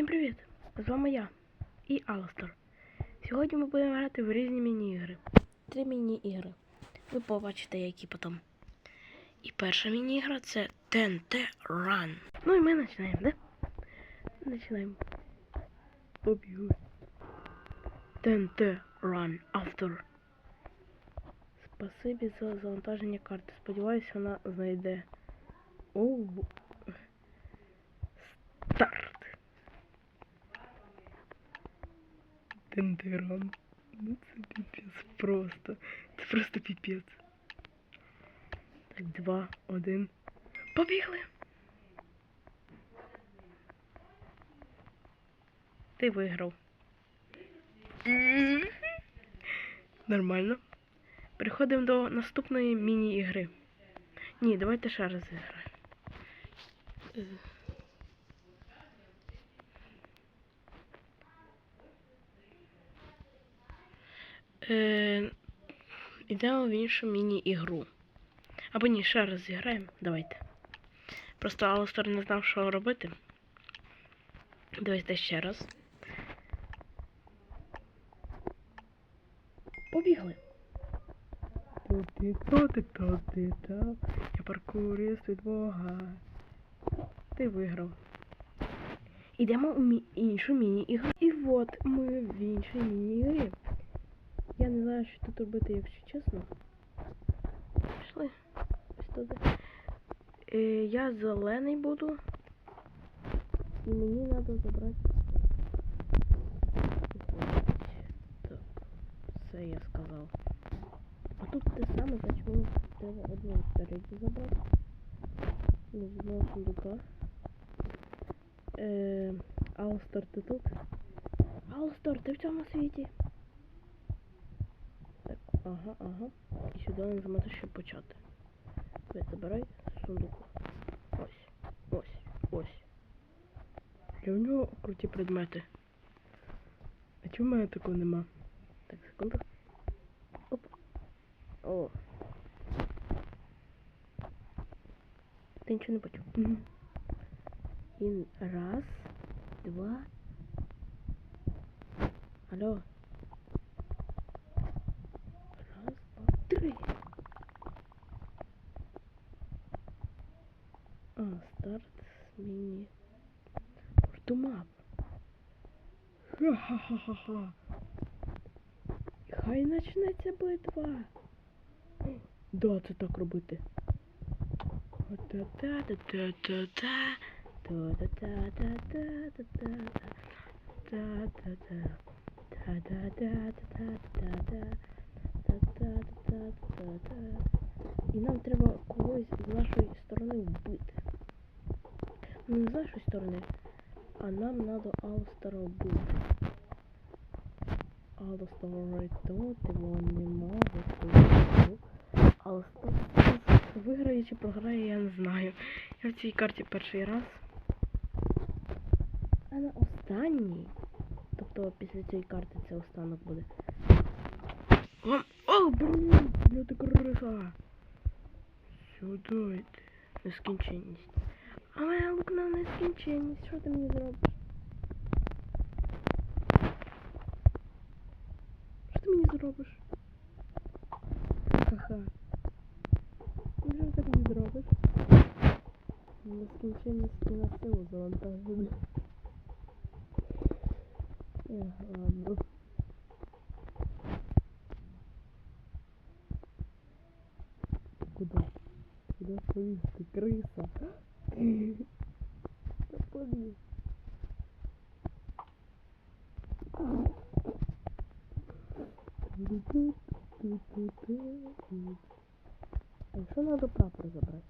Всім привіт! З вами я і Аластер. Сьогодні ми будемо грати в різні міні-ігри. Три міні-ігри. Ви побачите, які потім. І перша міні-ігра це TNT Run. Ну і ми починаємо, да? Починаємо. Побігли. TNT Run Автор. Спасибі за завантаження карти. Сподіваюся, вона знайде. Оу. Старт. Тендерон. Ну це піпець просто. Це просто піпець. Так, два, один. Побігли. Ти виграв. Нормально. Переходимо до наступної міні-ігри. Ні, давайте ще раз зіграємо. Е. Ідемо в іншу міні-ігру. Або ні, ще раз зіграємо. Давайте. Просто Алстер не знав, що робити. Давайте ще раз. Побігли. Я паркурист від Бога. Ти виграв. Ідемо у мі- іншу міні-ігру. І от ми в іншій міні-ігрі. Я не знаю, що тут робити, якщо чесно. Пішли. Ось туди. Е, я зелений буду. І мені треба забрати. Так, все я сказав. А тут те саме, значить мені треба одну впереді забрати. Не з одного сундука. Е, Алстор, ти тут? Алстор, ти в цьому світі? Ага, ага. І сюди нажимати, щоб почати. Давай, забирай сундуку. Ось, ось, ось. Для нього круті предмети. А чому в мене такого нема? Так, секунду. Оп. О. Ти нічого не почув. І раз, два. Алло. Раз, два, три. А, старт мини. Портумап. Ха-ха-ха-ха-ха. Хай почнеться битва. Да, це так робити. Та-та-та-та-та-та. Та-та-та-та-та-та-та. Та-та-та. Та-та-та-та-та-та. Та-та-та-та-та. І нам треба когось з нашої сторони вбити. Ну, не з нашої сторони, а нам треба Алстера вбити. Алстер тут, його немає тут. Алстер виграє чи програє, я не знаю. Я в цій карті перший раз. А на останній. Тобто після цієї карти це останок буде. Вам... О, блін, бля, ти криса. Сюди йди. Нескінченність. А моя лук на нескінченність. Що ти мені зробиш? Що ти мені зробиш? Ха-ха. Ну, Що ти мені зробиш? Нескінченність і на силу завантажили. Ех, ладно. Куда? Куда полез ты, крыса? Куда? А що надо прапор забрати?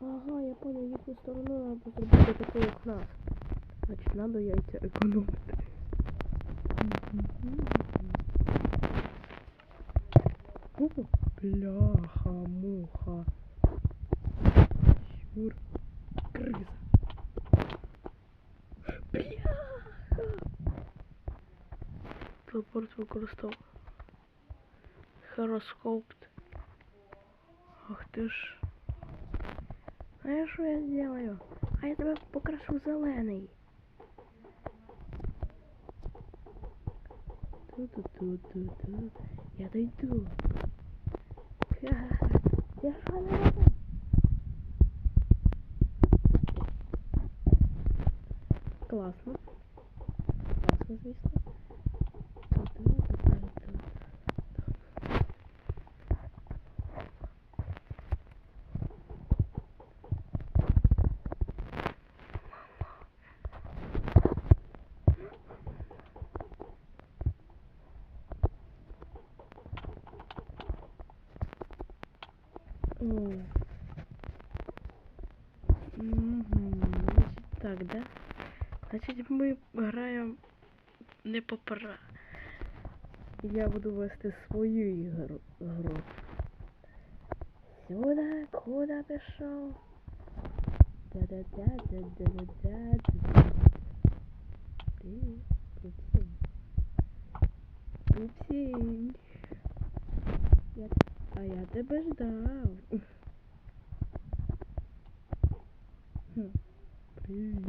Ага, я понял, їхню сторону треба зробити таку, як нас. Значить, надо яйця економити. О, Бляха-муха. Артур. Крыса. Бляха! Телепорт використав. Хороскопт. Ах ты ж. А что я сделаю? А я тебя покрашу зеленый. Ту-ту-ту-ту-ту. Я дойду. Я шалею. класно. Класно, звісно. Угу. Значит, так, да? Значить, ми граємо не по пора. Я буду вести свою ігру. гру. Сюда, куда пішов? Да-да-да-да-да-да-да-да. Привіт, Пупсінь. Пупсінь. Я... А я тебе ждав. Привіт,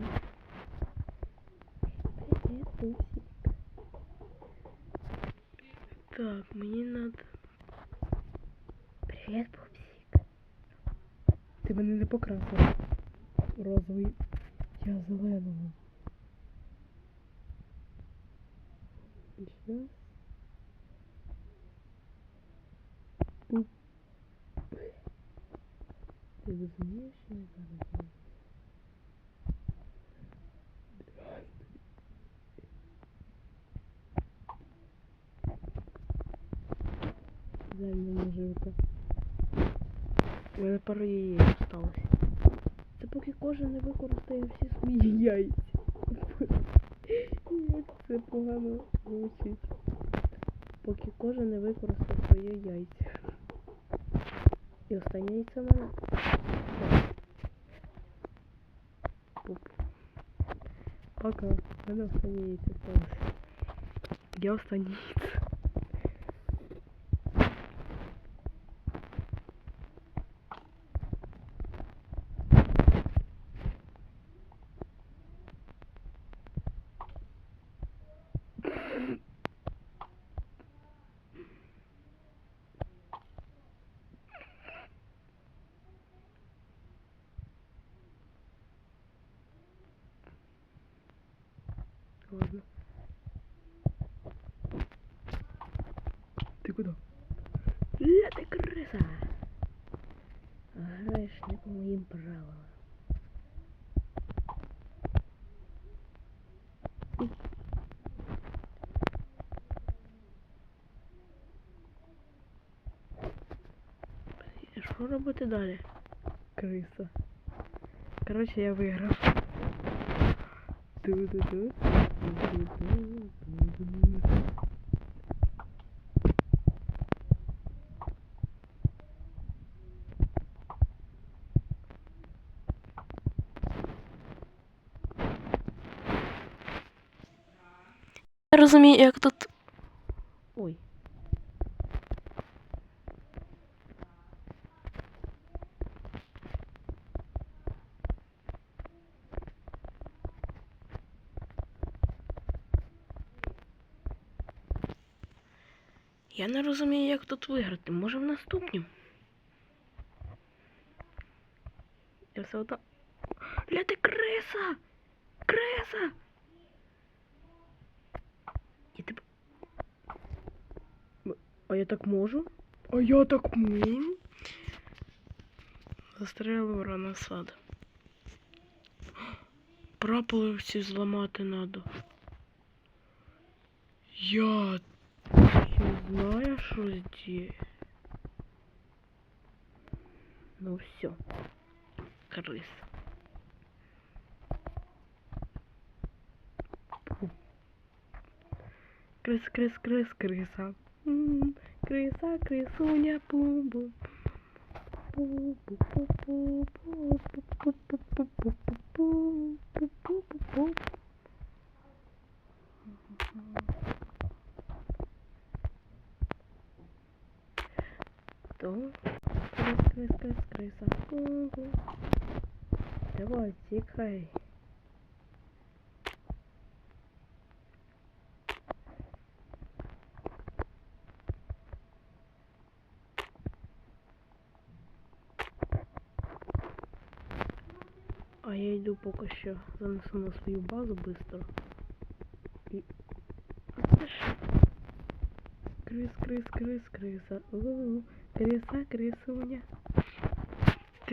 покрасив розовий я зеленого. Сейчас. Ты разумеешь, что я зараз? Реально не жилка. У мене пару яєць осталось. Це поки кожен не використає всі свої яйця. Це погано звучить. Поки кожен не використає свої яйця. І останнє яйце в мене. Пуп. Пока. В мене останнє яйце. Я останнє яйце. Ладно. Ты куда? Ля ты крыса! Граешь не по моим правилам. І Що робити далі? Криса. Коротше, я виграв. Ду-ду-ду. Ду-ду-ду. Я розумію, як тут. Я не розумію, як тут виграти. Може в наступнім? Я все одно. Ля ти криса! Криса! Я тебе. А я так можу? А я так можу? Застрелив рано сад. Прополивці зламати надо. Я знаешь, где? Ну все, крыс. Крыс, крыс, крыс, крыса. М м-м-м. -м, крыса, крысуня, пум-бум. Пу-пу-пу-пу-пу-пу-пу-пу. Хай. А я иду пока що занесу на свою базу швидко. І... крыс, крыс, крис, криса. У-у-у. Криса, крисуня.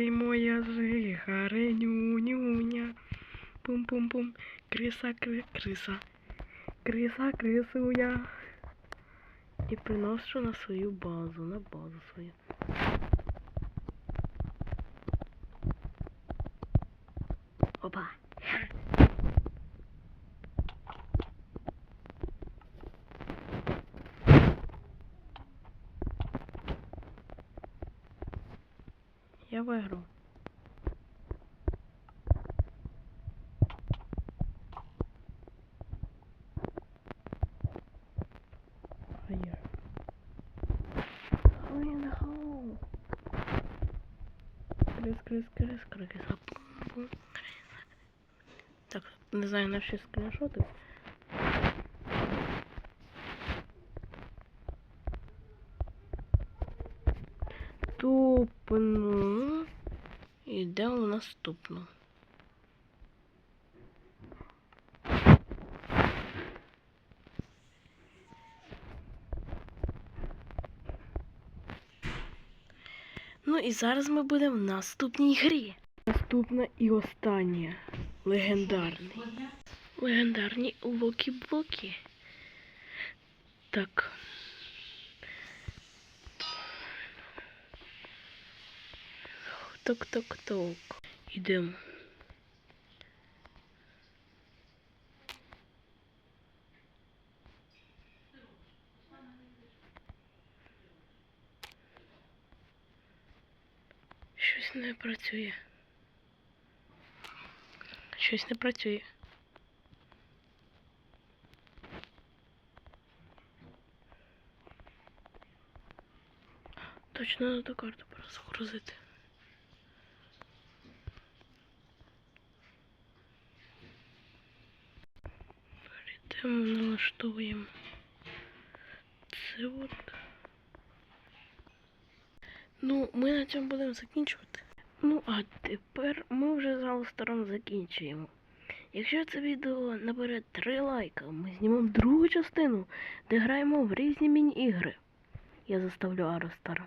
Ти моя жигареню, нюня. Пум-пум-пум. Криса, кри, криса. Криса, крисуя. І приношу на свою базу, на базу свою. Я виграв. А я. Хрен Крис, крис, крис, крис, а пум-пум. Так, не знаю, на всі скріншоти. Тупну. Йдемо в наступну. Ну і зараз ми будемо в наступній грі. Наступна і остання. Легендарний. Легендарні локі-блоки. Так. Ток-ток-ток. Ідемо. Щось не працює. Щось не працює. Точно надо карту Перейдемо, налаштовуємо. Це от. Ну, ми на цьому будемо закінчувати. Ну, а тепер ми вже з Раустером закінчуємо. Якщо це відео набере 3 лайка, ми знімемо другу частину, де граємо в різні міні-ігри. Я заставлю Аростара.